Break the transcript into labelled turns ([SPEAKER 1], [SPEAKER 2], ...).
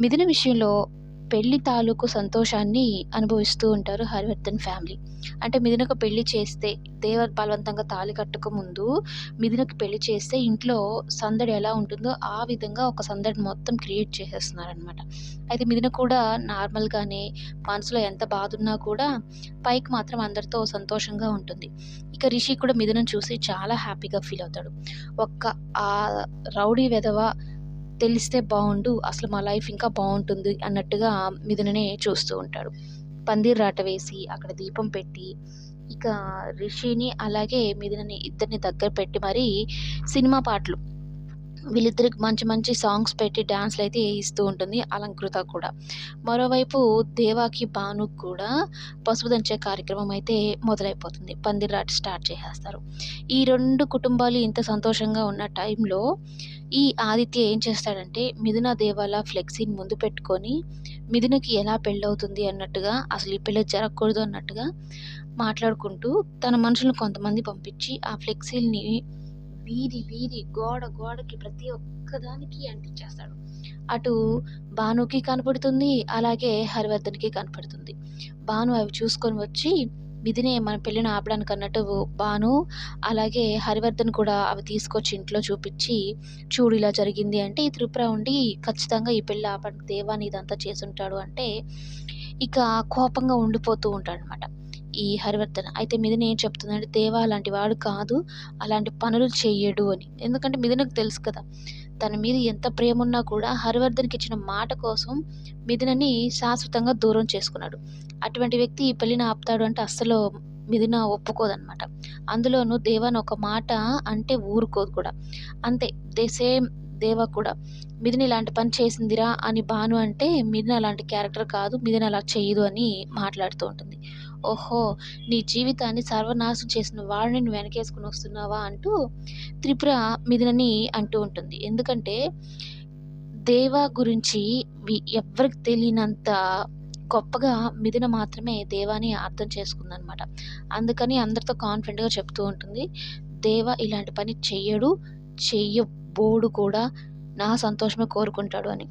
[SPEAKER 1] మిథున విషయంలో పెళ్ళి తాలూకు సంతోషాన్ని అనుభవిస్తూ ఉంటారు హరివర్ధన్ ఫ్యామిలీ. అంటే మిథునకు పెళ్ళి చేస్తే దేవ బలవంతంగా తాళి కట్టక ముందు మిథునకు పెళ్ళి చేస్తే ఇంట్లో సందడి ఎలా ఉంటుందో ఆ విధంగా ఒక సందడి మొత్తం క్రియేట్ చేసేస్తున్నారనమాట అయితే మిథున కూడా నార్మల్గానే మనసులో ఎంత బాధ ఉన్నా కూడా పైకి మాత్రం అందరితో సంతోషంగా ఉంటుంది. ఇక రిషి కూడా మిథునను చూసి చాలా హ్యాపీగా ఫీల్ అవుతాడు. ఒక్క ఆ రౌడీ వెధవ తెలిస్తే బాగుండు అసలు మా లైఫ్ ఇంకా బాగుంటుంది అన్నట్టుగా మిథుననే చూస్తూ ఉంటాడు. పందిర్ రాట వేసి అక్కడ దీపం పెట్టి ఇక రిషిని అలాగే మిథునని ఇద్దరిని దగ్గర పెట్టి మరీ సినిమా పాటలు వీళ్ళిద్దరికి మంచి మంచి సాంగ్స్ పెట్టి డ్యాన్స్లు అయితే ఇస్తూ ఉంటుంది అలంకృత కూడా. మరోవైపు దేవాకి భాను కూడా పసుపు దంచే కార్యక్రమం అయితే మొదలైపోతుంది. పందిరాట స్టార్ట్ చేసేస్తారు. ఈ రెండు కుటుంబాలు ఇంత సంతోషంగా ఉన్న టైంలో ఈ ఆదిత్య ఏం చేస్తాడంటే మిథున దేవాల ఫ్లెక్సీని ముందు పెట్టుకొని మిథునకి ఎలా పెళ్ళవుతుంది అన్నట్టుగా అసలు ఈ పెళ్ళి జరగకూడదు అన్నట్టుగా మాట్లాడుకుంటూ తన మనుషులను కొంతమంది పంపించి ఆ ఫ్లెక్సీల్ని వీధి వీధి గోడ గోడకి ప్రతి ఒక్కదానికి అంటించేస్తాడు. అటు భానుకి కనపడుతుంది అలాగే హరివర్ధన్కి కనపడుతుంది. భాను అవి చూసుకొని వచ్చి మిథునే మన పెళ్ళిని ఆపడానికి అన్నట్టు భాను అలాగే హరివర్ధన్ కూడా అవి తీసుకొచ్చి ఇంట్లో చూపించి చూడు ఇలా జరిగింది అంటే ఈ త్రిపుర ఉండి ఖచ్చితంగా ఈ పెళ్ళి ఆపడానికి దేవాని ఇదంతా చేసుంటాడు అంటే ఇక కోపంగా ఉండిపోతూ ఉంటాడనమాట. ఈ హరివర్ధన్. అయితే మిథున ఏం చెప్తుందంటే దేవా అలాంటి వాడు కాదు. అలాంటి పనులు చెయ్యడు అని. ఎందుకంటే మిథునకు తెలుసు కదా తన మీద ఎంత ప్రేమ ఉన్నా కూడా హరివర్ధన్కి ఇచ్చిన మాట కోసం మిథునని శాశ్వతంగా దూరం చేసుకున్నాడు. అటువంటి వ్యక్తి ఈ పెళ్ళిని ఆపుతాడు అంటే అస్సలు మిథున ఒప్పుకోదనమాట అందులోనూ దేవాని ఒక మాట అంటే ఊరుకోదు కూడా. అంతే. దే సేమ్ దేవ కూడా మిథున్ ఇలాంటి పని చేసిందిరా అని భాను అంటే మిథున అలాంటి క్యారెక్టర్ కాదు మిథున అలా చేయదు అని మాట్లాడుతూ ఉంటుంది. ఓహో నీ జీవితాన్ని సర్వనాశం చేసిన వాడిని నువ్వు వెనకేసుకుని వస్తున్నావా అంటూ త్రిపుర మిథునని అంటూ ఉంటుంది. ఎందుకంటే దేవ గురించి ఎవరికి తెలియనంత గొప్పగా మిథున మాత్రమే దేవాని అర్థం చేసుకుందనమాట. అందుకని అందరితో కాన్ఫిడెంట్గా చెప్తూ ఉంటుంది దేవ ఇలాంటి పని చెయ్యడు బోడు కూడా నా సంతోషమే కోరుకుంటాడు అని.